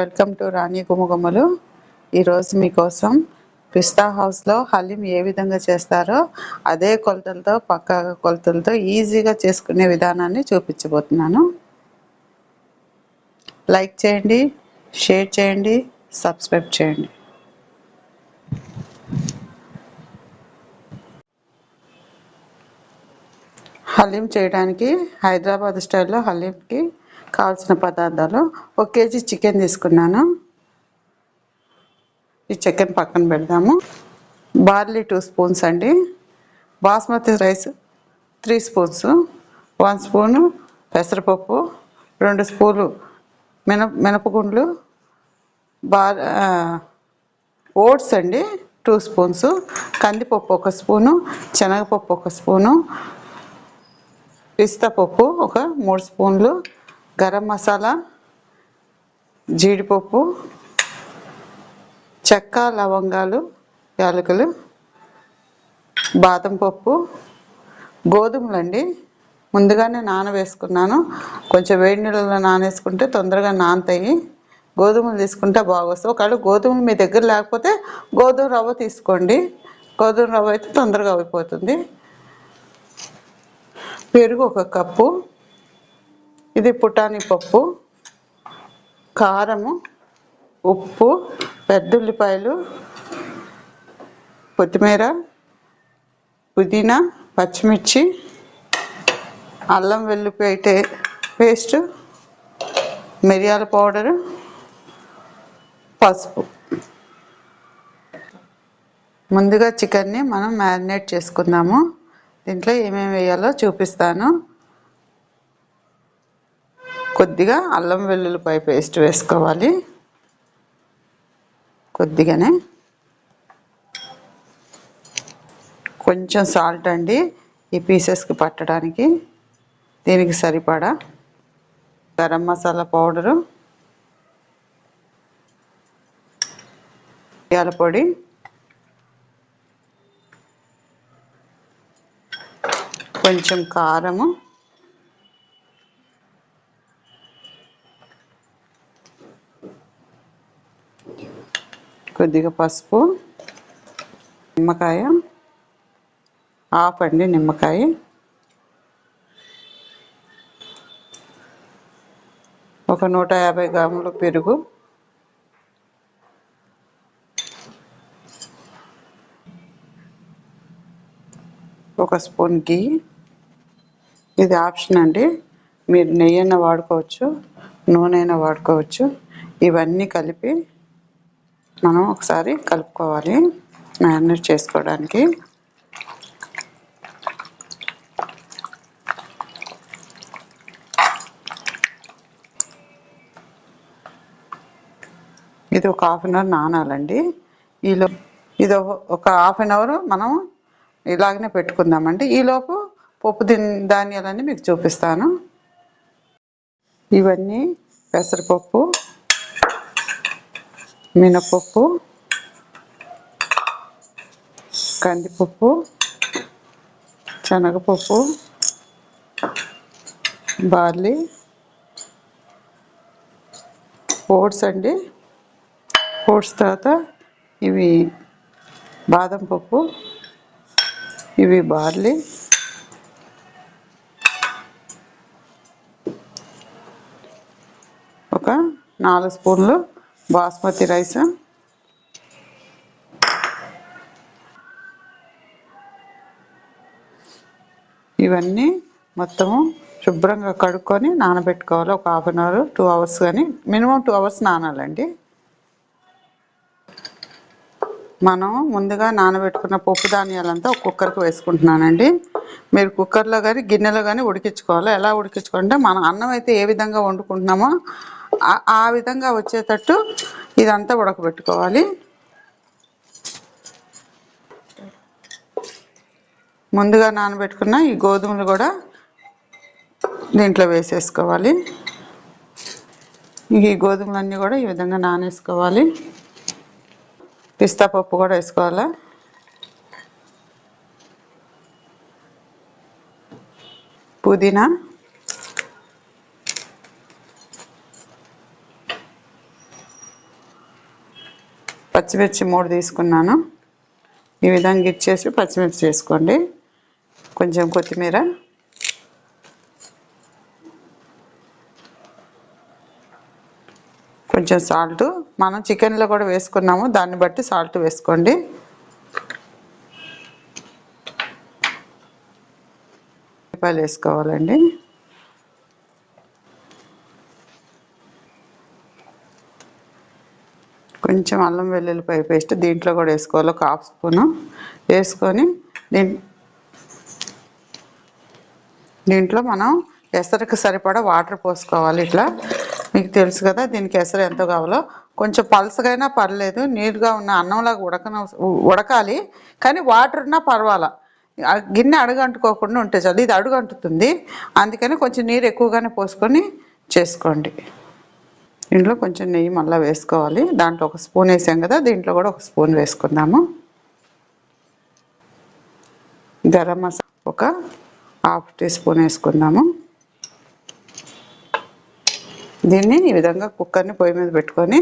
Welcome to రాణి గుమగుమలు ఈరోజు మీకోసం పిస్తా హౌస్లో హలీం ఏ విధంగా చేస్తారో అదే కొలతలతో పక్కా కొలతలతో ఈజీగా చేసుకునే విధానాన్ని చూపించబోతున్నాను. లైక్ చేయండి షేర్ చేయండి సబ్స్క్రైబ్ చేయండి. హలీం చేయడానికి హైదరాబాద్ స్టైల్లో హలీంకి కావాల్సిన పదార్థాలు. ఒక కేజీ చికెన్ తీసుకున్నాను. ఈ చికెన్ పక్కన పెడదాము. బార్లీ టూ స్పూన్స్ అండి. Basmati rice three spoons. One spoon పెసరపప్పు. రెండు స్పూన్లు మిన మినపగుండ్లు. బార్ ఓట్స్ అండి. Two spoons. కందిపప్పు ఒక స్పూను. శనగపప్పు ఒక స్పూను. పిస్తా పప్పు ఒక మూడు స్పూన్లు. గరం మసాలా జీడిపప్పు చెక్క లవంగాలు యాలకులు బాదం పప్పు గోధుమలండి. ముందుగానే నానవేసుకున్నాను. కొంచెం వేడి నీళ్ళలో నానేసుకుంటే తొందరగా నానతాయి. గోధుమలు తీసుకుంటే బాగొస్తాయి. ఒకవేళ గోధుమలు మీ దగ్గర లేకపోతే గోధుమ రవ్వ తీసుకోండి. గోధుమ రవ్వ అయితే తొందరగా అయిపోతుంది. పెరుగు ఒక కప్పు. ఇది పుటాని పప్పు కారము ఉప్పు పెద్ద ఉల్లిపాయలు కొత్తిమీర పుదీనా పచ్చిమిర్చి అల్లం వెల్లుల్లి పేస్ట్ మిరియాల పౌడరు పసుపు. ముందుగా చికెన్ని మనం మ్యారినేట్ చేసుకుందాము. దీంట్లో ఏమేమి వేయాలో చూపిస్తాను. కొద్దిగా అల్లం వెల్లుల్లిపాయ పేస్ట్ వేసుకోవాలి. కొద్దిగానే. కొంచెం సాల్ట్ అండి ఈ పీసెస్కి పట్టడానికి. దీనికి సరిపడా గరం మసాలా పౌడరు. మిరియాల పొడి. కొంచెం కారము. కొద్దిగా పసుపు నిమ్మకాయ హాఫ్ అండి నిమ్మకాయ. ఒక నూట యాభై గ్రాముల పెరుగు. ఒక స్పూన్ గీ. ఇది ఆప్షన్ అండి. మీరు నెయ్యి అయినా వాడుకోవచ్చు నూనె అయినా వాడుకోవచ్చు. ఇవన్నీ కలిపి మనం ఒకసారి కలుపుకోవాలి మ్యారినేట్ చేసుకోవడానికి. ఇది ఒక హాఫ్ అన్ అవర్ నానాలండి. ఈలో ఇది ఒక హాఫ్ అన్ అవర్ మనం ఇలాగనే పెట్టుకుందామండి. ఈలోపు పప్పు దిన్ ధాన్యాలన్నీ మీకు చూపిస్తాను. ఇవన్నీ పెసరపప్పు మినపప్పు కందిపప్పు శనగపప్పు బార్లీ ఓట్స్ అండి. ఓట్స్ తర్వాత ఇవి బాదం పప్పు ఇవి బార్లీ. ఒక నాలుగు స్పూన్లు బాస్మతి రైస్? ఇవన్నీ మొత్తము శుభ్రంగా కడుక్కొని నానబెట్టుకోవాలి. ఒక half an hour two hours కానీ మినిమం టూ అవర్స్ నానాలండి. మనం ముందుగా నానబెట్టుకున్న పప్పు ధాన్యాలంతా ఒక కుక్కర్కి వేసుకుంటున్నానండి. మీరు కుక్కర్లో కానీ గిన్నెలో కానీ ఉడికించుకోవాలి. ఎలా ఉడికించుకుంటే మన అన్నం అయితే ఏ విధంగా వండుకుంటున్నామో ఆ విధంగా వచ్చేటట్టు ఇదంతా ఉడకబెట్టుకోవాలి. ముందుగా నానబెట్టుకున్న ఈ గోధుమలు కూడా దీంట్లో వేసేసుకోవాలి. ఈ గోధుమలన్నీ కూడా ఈ విధంగా నానేసుకోవాలి. పిస్తా పప్పు కూడా వేసుకోవాలా? పుదీనా పచ్చిమిర్చి మూడు తీసుకున్నాను. ఈ విధంగా ఇచ్చేసి పచ్చిమిర్చి చేసుకోండి కొంచెం కొత్తిమీర. కొంచెం సాల్ట్. మనం చికెన్లో కూడా వేసుకున్నాము. దాన్ని బట్టి సాల్ట్ వేసుకోండి. ఉల్లిపాయలు వేసుకోవాలండి. కొంచెం అల్లం వెల్లుల్లిపాయ పేస్ట్ దీంట్లో కూడా వేసుకోవాలి. ఒక హాఫ్ స్పూను వేసుకొని దీం దీంట్లో మనం ఎసరికి సరిపడా వాటర్ పోసుకోవాలి ఇట్లా. మీకు తెలుసు కదా దీనికి ఎసరు ఎంత కావాలో. కొంచెం పలసగైనా పర్లేదు నీరుగా ఉన్న అన్నంలాగా ఉడకన ఉడకాలి. కానీ వాటర్ ఉన్నా పర్వాలా. గిన్నె అడుగంటుకోకుండా ఉంటే చాలు. ఇది అడుగంటుతుంది. అందుకని కొంచెం నీరు ఎక్కువగానే పోసుకొని చేసుకోండి. దీంట్లో కొంచెం నెయ్యి మళ్ళీ వేసుకోవాలి. దాంట్లో ఒక స్పూన్ వేసాం కదా దీంట్లో కూడా ఒక స్పూన్ వేసుకుందాము. గరం మసాలా ఒక హాఫ్ టీ స్పూన్ వేసుకుందాము. దీన్ని ఈ విధంగా కుక్కర్ని పొయ్యి మీద పెట్టుకొని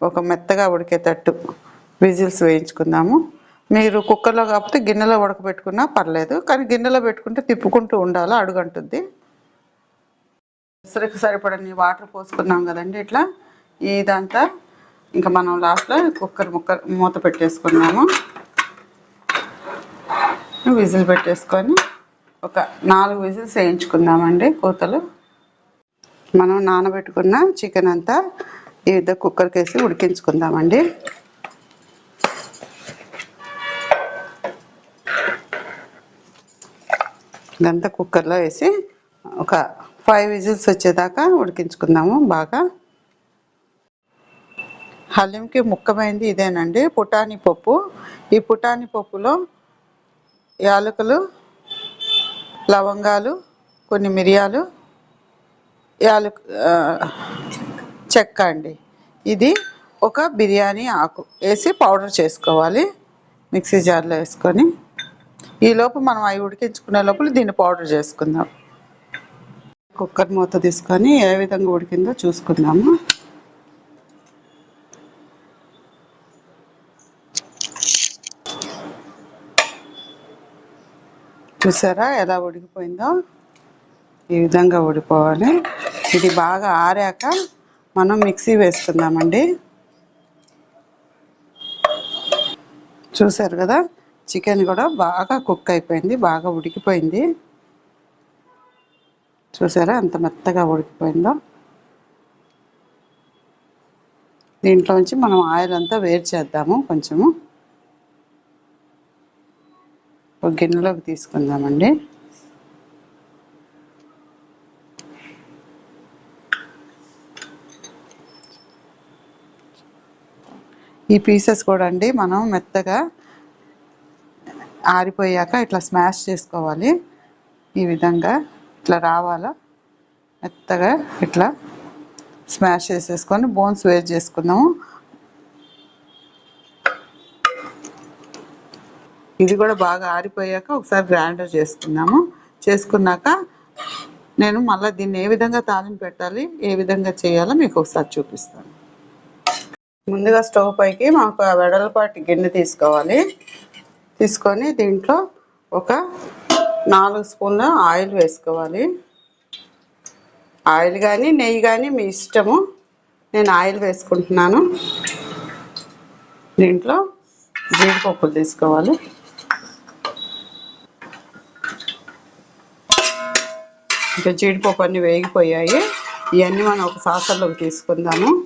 ఒక మెత్తగా ఉడికేటట్టు విజిల్స్ వేయించుకుందాము. మీరు కుక్కర్లో కాకపోతే గిన్నెలో ఉడకబెట్టుకున్నా పర్లేదు కానీ గిన్నెలో పెట్టుకుంటే తిప్పుకుంటూ ఉండాలి అడుగంటుంది ఉసిరికి సరిపడని వాటర్ పోసుకున్నాం కదండి ఇట్లా. ఇదంతా ఇంకా మనం లాస్ట్లో కుక్కర్ ముక్క మూత పెట్టేసుకున్నాము. విజిల్ పెట్టేసుకొని ఒక నాలుగు విజిల్స్ వేయించుకుందామండి కూతలు. మనం నానబెట్టుకున్న చికెన్ అంతా ఈ విధంగా కుక్కర్కి వేసి ఉడికించుకుందామండి. ఇదంతా కుక్కర్లో వేసి ఒక ఫైవ్ విజిల్స్ వచ్చేదాకా ఉడికించుకుందాము బాగా. హలీంకి ముఖ్యమైనది ఇదేనండి పుటాని పప్పు. ఈ పుటాని పప్పులో యాలకులు లవంగాలు కొన్ని మిరియాలు యాలక్ చెక్క అండి. ఇది ఒక బిర్యానీ ఆకు వేసి పౌడర్ చేసుకోవాలి మిక్సీ జార్లో వేసుకొని. ఈ లోపు మనం అవి ఉడికించుకునే లోపల దీన్ని పౌడర్ చేసుకుందాం. కుక్కర్ మూత తీసుకొని ఏ విధంగా ఉడికిందో చూసుకుందాము. చూసారా ఎలా ఉడికిపోయిందో? ఈ విధంగా ఉడిపోవాలి ఇది బాగా ఆరాక మనం మిక్సీ వేసుకుందామండి. చూసారు కదా? చికెన్ కూడా బాగా కుక్ అయిపోయింది బాగా ఉడికిపోయింది. చూసారా? ఎంత మెత్తగా ఉడికిపోయిందో. దీంట్లోంచి మనం ఆయిల్ అంతా వేరు చేద్దాము కొంచెము. ఒక గిన్నెలోకి తీసుకుందామండి. ఈ పీసెస్ కూడా అండి మనం మెత్తగా ఆరిపోయాక ఇట్లా స్మాష్ చేసుకోవాలి. ఈ విధంగా ఇట్లా రావాలా? మెత్తగా ఇట్లా స్మాష్ చేసేసుకొని బోన్స్ వేర్ చేసుకుందాము. ఇది కూడా బాగా ఆరిపోయాక ఒకసారి గ్రైండర్ చేసుకుందాము. చేసుకున్నాక నేను మళ్ళీ దీన్ని ఏ విధంగా తాలింపు పెట్టాలి ఏ విధంగా చేయాలో మీకు ఒకసారి చూపిస్తాను. ముందుగా స్టవ్ పైకి మాకు ఆ గిన్నె తీసుకోవాలి. తీసుకొని దీంట్లో ఒక నాలుగు స్పూన్ల ఆయిల్ వేసుకోవాలి. ఆయిల్ కానీ నెయ్యి కానీ మీ ఇష్టము. నేను ఆయిల్ వేసుకుంటున్నాను. దీంట్లో జీడిపప్పులు తీసుకోవాలి. ఇంకా జీడిపప్పు అన్నీ వేగిపోయాయి. ఇవన్నీ మనం ఒక సాసర్లోకి తీసుకుందాము.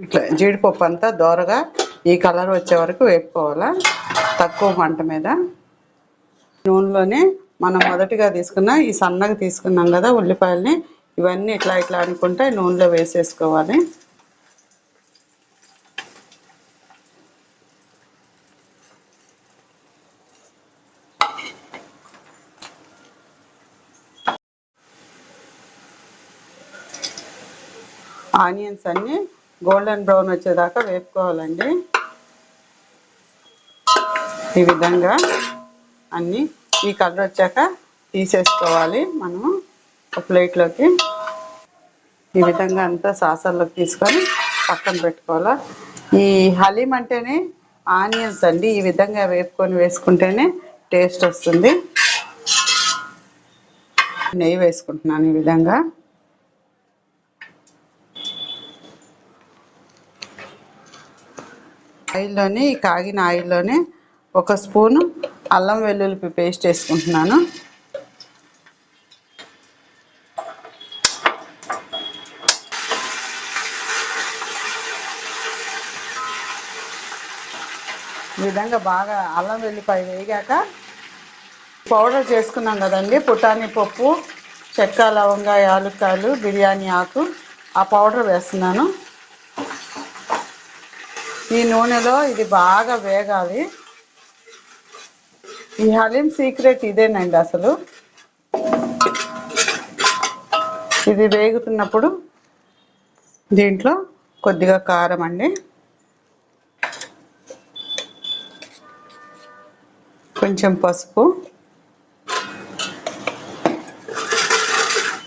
ఇట్లా జీడిపప్పు అంతా దోరగా ఈ కలర్ వచ్చే వరకు వేపుకోవాలా. తక్కువ మంట మీద. నూనెలోనే మనం మొదటిగా తీసుకున్న ఈ సన్నగా తీసుకున్నాం కదా ఉల్లిపాయల్ని ఇవన్నీ ఇట్లా ఇట్లా అనుకుంటే నూనెలో వేసేసుకోవాలి. ఆనియన్స్ అన్ని గోల్డెన్ బ్రౌన్ వచ్చేదాకా వేపుకోవాలండి. ఈ విధంగా అన్నీ ఈ కలర్ వచ్చాక తీసేసుకోవాలి మనము ఒక ప్లేట్లోకి. ఈ విధంగా అంతా సాసర్లోకి తీసుకొని పక్కన పెట్టుకోవాలి. ఈ హలీం అంటేనే ఆనియన్స్ అండి. ఈ విధంగా వేపుకొని వేసుకుంటేనే టేస్ట్ వస్తుంది. నెయ్యి వేసుకుంటున్నాను ఈ విధంగా. ఆయిల్లోనే ఈ కాగిన ఆయిల్లోనే ఒక స్పూను అల్లం వెల్లుల్లి పేస్ట్ వేసుకుంటున్నాను. ఈ విధంగా బాగా అల్లం వెల్లిపాయ వేగాక పౌడర్ చేసుకున్నాం కదండి పుటాని పప్పు చెక్క లవంగా యాలుక్కాయలు బిర్యానీ ఆకు ఆ పౌడర్ వేస్తున్నాను. ఈ నూనెలో ఇది బాగా వేగాలి. ఈ హలీం సీక్రెట్ ఇదేనండి అసలు. ఇది వేగుతున్నప్పుడు దీంట్లో కొద్దిగా కారం అండి. కొంచెం పసుపు.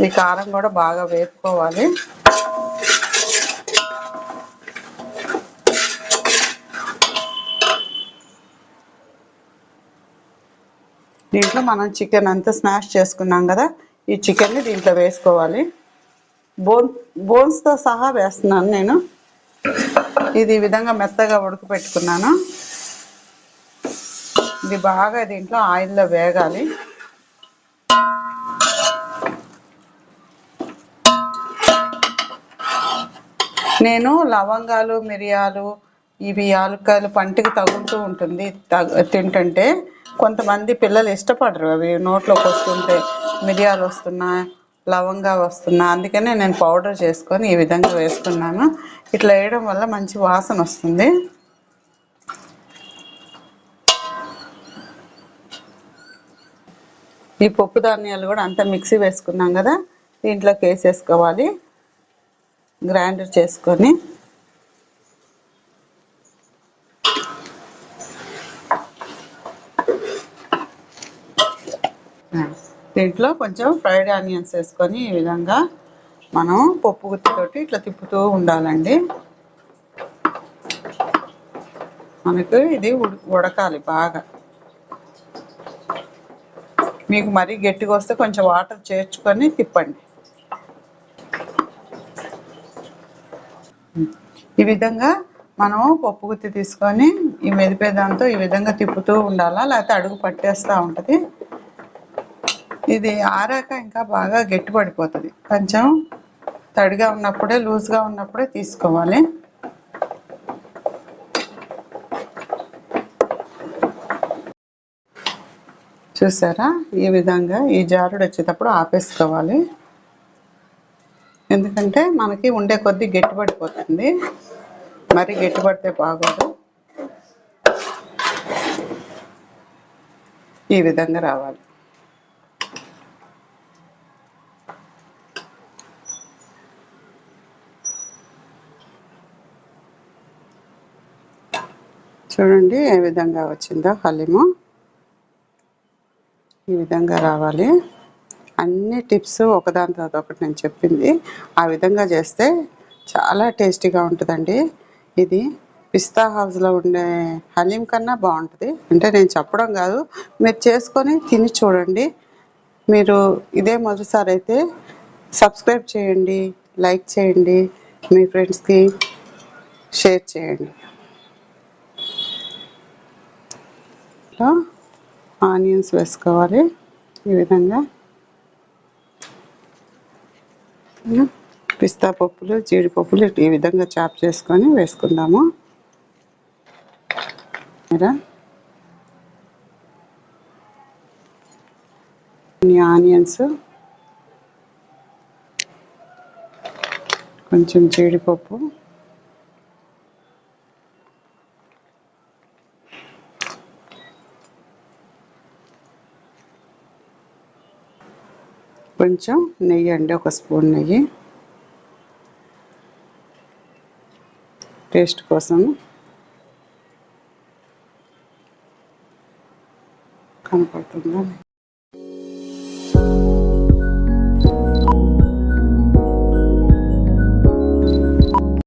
ఈ కారం కూడా బాగా వేపుకోవాలి. దీంట్లో మనం చికెన్ అంతా స్మాష్ చేసుకున్నాం కదా ఈ చికెన్ని దీంట్లో వేసుకోవాలి. బోన్ బోన్స్తో సహా వేస్తున్నాను నేను. ఇది ఈ విధంగా మెత్తగా ఉడకపెట్టుకున్నాను ఇది బాగా దీంట్లో ఆయిల్లో వేగాలి. నేను లవంగాలు మిరియాలు ఇవి యాలక్కాయలు పంటికి తగులుతూ ఉంటుంది. తింటుంటే కొంతమంది పిల్లలు ఇష్టపడరు. అవి నోట్లోకి వస్తుంటే మిరియాలు వస్తున్నా లవంగా వస్తున్నా అందుకనే నేను పౌడర్ చేసుకొని ఈ విధంగా వేసుకున్నాను. ఇట్లా వేయడం వల్ల మంచి వాసన వస్తుంది. ఈ పప్పు ధాన్యాలు కూడా అంతా మిక్సీ వేసుకున్నాం కదా దీంట్లోకి వేసేసుకోవాలి. గ్రైండర్ చేసుకొని దీంట్లో కొంచెం ఫ్రైడ్ ఆనియన్స్ వేసుకొని ఈ విధంగా మనం పప్పు గుత్తితోటి ఇట్లా తిప్పుతూ ఉండాలండి. మనకు ఇది ఉడకాలి బాగా. మీకు మరీ గట్టిగా వస్తే కొంచెం వాటర్ చేర్చుకొని తిప్పండి. ఈ విధంగా మనం పప్పు గుత్తి తీసుకొని ఈ మెదిపేదాంతో ఈ విధంగా తిప్పుతూ ఉండాలా? లేకపోతే అడుగు పట్టేస్తూ ఉంటుంది? ఇది ఆరాక ఇంకా బాగా గట్టిపడిపోతుంది. కొంచెం తడిగా ఉన్నప్పుడే లూజ్గా ఉన్నప్పుడే తీసుకోవాలి. చూసారా? ఈ విధంగా ఈ జారుడు వచ్చేటప్పుడు ఆపేసుకోవాలి. ఎందుకంటే మనకి ఉండే కొద్దీ గట్టిపడిపోతుంది. మరి గట్టిపడితే బాగోదు. ఈ విధంగా రావాలి. చూడండి ఏ విధంగా వచ్చిందో హలీము. ఈ విధంగా రావాలి. అన్ని టిప్స్ ఒకదాని తర్వాత ఒకటి నేను చెప్పింది. ఆ విధంగా చేస్తే చాలా టేస్టీగా ఉంటుందండి. ఇది పిస్తా హౌస్లో ఉండే హలీం కన్నా బాగుంటుంది. అంటే నేను చెప్పడం కాదు మీరు చేసుకొని తిని చూడండి. మీరు ఇదే మొదటిసారి అయితే సబ్స్క్రైబ్ చేయండి లైక్ చేయండి మీ ఫ్రెండ్స్కి షేర్ చేయండి. ఆనియన్స్ వేసుకోవాలి. ఈ విధంగా. పిస్తా పప్పులు జీడిపప్పులు ఈ విధంగా చాప్ చేసుకొని వేసుకుందాము. ఆనియన్స్. కొంచెం జీడిపప్పు. కొంచెం నెయ్యి అండి ఒక స్పూన్ నెయ్యి. టేస్ట్ కోసం కనపడుతుందా?